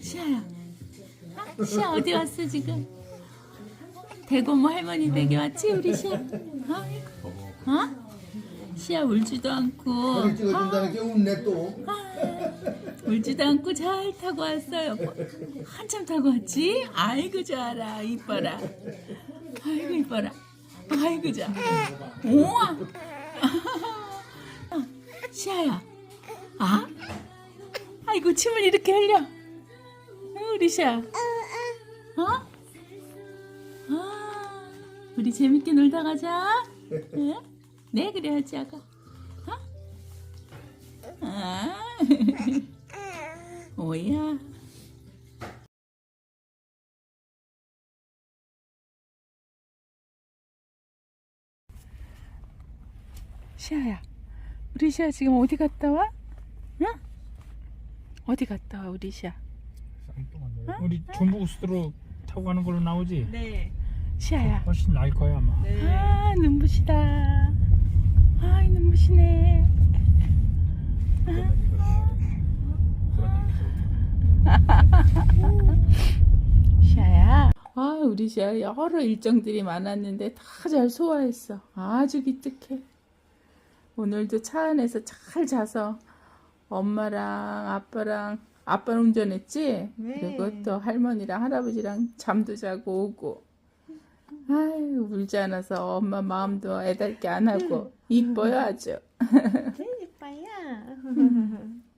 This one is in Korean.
시아야. 아, 시아 어디 왔어 지금? 대고모 할머니 댁에 왔지 우리 시아? 어? 어? 시아 울지도 않고 사진 찍어준다는 게 웃네 또. 울지도 않고 잘 타고 왔어요. 한참 타고 왔지? 아이고 좋아라 이뻐라. 아이고 이뻐라. 아이고 좋아. 우와. 시아야. 아? 아이고 침을 이렇게 흘려. 어, 우리 시아. 어? 아, 우리 재밌게 놀다 가자. 네? 네 그래야지 아가. 어? 아. 뭐야? 시아야, 우리 시아 지금 어디 갔다 와? 응? 어디 갔다 와 우리 시아? 우리 중부고속도로 타고 가는 걸로 나오지? 네. 시아야. 훨씬 나을 거야 아마. 네. 아 눈부시다. 아이 눈부시네. 시아야. 아 우리 시아 여러 일정들이 많았는데 다 잘 소화했어. 아주 기특해. 오늘도 차 안에서 잘 자서 엄마랑 아빠랑 아빠는 운전했지? 네. 그리고 또 할머니랑 할아버지랑 잠도 자고 오고. 아유 울지 않아서 엄마 마음도 애달게 안 하고 이뻐요 아주. 제일 예뻐요.